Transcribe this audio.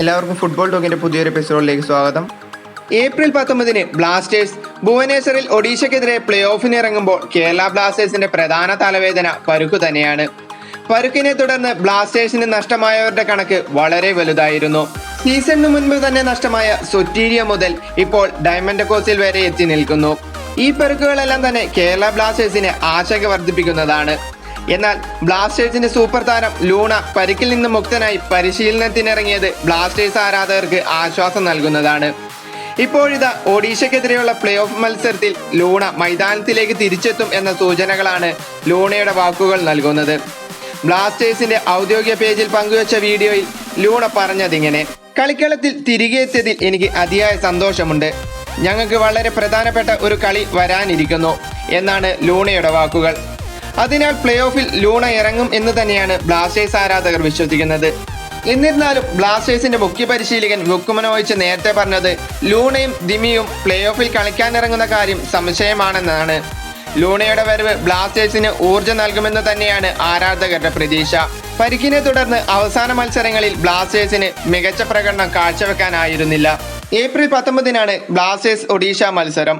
എല്ലാവർക്കും ഫുട്ബോൾ ടോക്കിന്റെ പുതിയൊരു എപ്പിസോഡിലേക്ക് സ്വാഗതം. ഏപ്രിൽ പത്തൊമ്പതിന് ബ്ലാസ്റ്റേഴ്സ് ഭുവനേശ്വറിൽ ഒഡീഷയ്ക്കെതിരെ പ്ലേ ഓഫിന് ഇറങ്ങുമ്പോൾ കേരള ബ്ലാസ്റ്റേഴ്സിന്റെ പ്രധാന തലവേദന പരുക്കു തന്നെയാണ്. പരുക്കിനെ തുടർന്ന് ബ്ലാസ്റ്റേഴ്സിന് നഷ്ടമായവരുടെ കണക്ക് വളരെ വലുതായിരുന്നു. സീസണിന് മുൻപ് തന്നെ നഷ്ടമായ സൊറ്റീരിയ മുതൽ ഇപ്പോൾ ഡയമണ്ട് കോസിൽ വരെ എത്തി നിൽക്കുന്നു. ഈ പരുക്കുകളെല്ലാം തന്നെ കേരള ബ്ലാസ്റ്റേഴ്സിന് ആശങ്ക വർദ്ധിപ്പിക്കുന്നതാണ്. എന്നാൽ ബ്ലാസ്റ്റേഴ്സിന്റെ സൂപ്പർ താരം ലൂണ പരിക്കിൽ നിന്ന് മുക്തനായി പരിശീലനത്തിനിറങ്ങിയത് ബ്ലാസ്റ്റേഴ്സ് ആരാധകർക്ക് ആശ്വാസം നൽകുന്നതാണ്. ഇപ്പോഴിതാ ഒഡീഷയ്ക്കെതിരെയുള്ള പ്ലേ ഓഫ് മത്സരത്തിൽ ലൂണ മൈതാനത്തിലേക്ക് തിരിച്ചെത്തും എന്ന സൂചനകളാണ് ലൂണയുടെ വാക്കുകൾ നൽകുന്നത്. ബ്ലാസ്റ്റേഴ്സിന്റെ ഔദ്യോഗിക പേജിൽ പങ്കുവച്ച വീഡിയോയിൽ ലൂണ പറഞ്ഞതിങ്ങനെ കളിക്കളത്തിൽ തിരികെ എത്തിയതിൽ എനിക്ക് അതിയായ സന്തോഷമുണ്ട്. ഞങ്ങൾക്ക് വളരെ പ്രധാനപ്പെട്ട ഒരു കളി വരാനിരിക്കുന്നു എന്നാണ് ലൂണയുടെ വാക്കുകൾ. അതിനാൽ പ്ലേ ഓഫിൽ ലൂണ ഇറങ്ങും എന്ന് തന്നെയാണ് ബ്ലാസ്റ്റേഴ്സ് ആരാധകർ വിശ്വസിക്കുന്നത്. എന്നിരുന്നാലും ബ്ലാസ്റ്റേഴ്സിന്റെ മുഖ്യ പരിശീലകൻ വുക്കുമനോയിച്ച് നേരത്തെ പറഞ്ഞത് ലൂണയും ദിമിയും പ്ലേ ഓഫിൽ കളിക്കാനിറങ്ങുന്ന കാര്യം സംശയമാണെന്നാണ്. ലൂണയുടെ വരവ് ബ്ലാസ്റ്റേഴ്സിന് ഊർജം നൽകുമെന്ന് തന്നെയാണ് ആരാധകരുടെ പ്രതീക്ഷ. പരിക്കിനെ തുടർന്ന് അവസാന മത്സരങ്ങളിൽ ബ്ലാസ്റ്റേഴ്സിന് മികച്ച പ്രകടനം കാഴ്ചവെക്കാനായിരുന്നില്ല. ഏപ്രിൽ പത്തൊമ്പതിനാണ് ബ്ലാസ്റ്റേഴ്സ് ഒഡീഷ മത്സരം.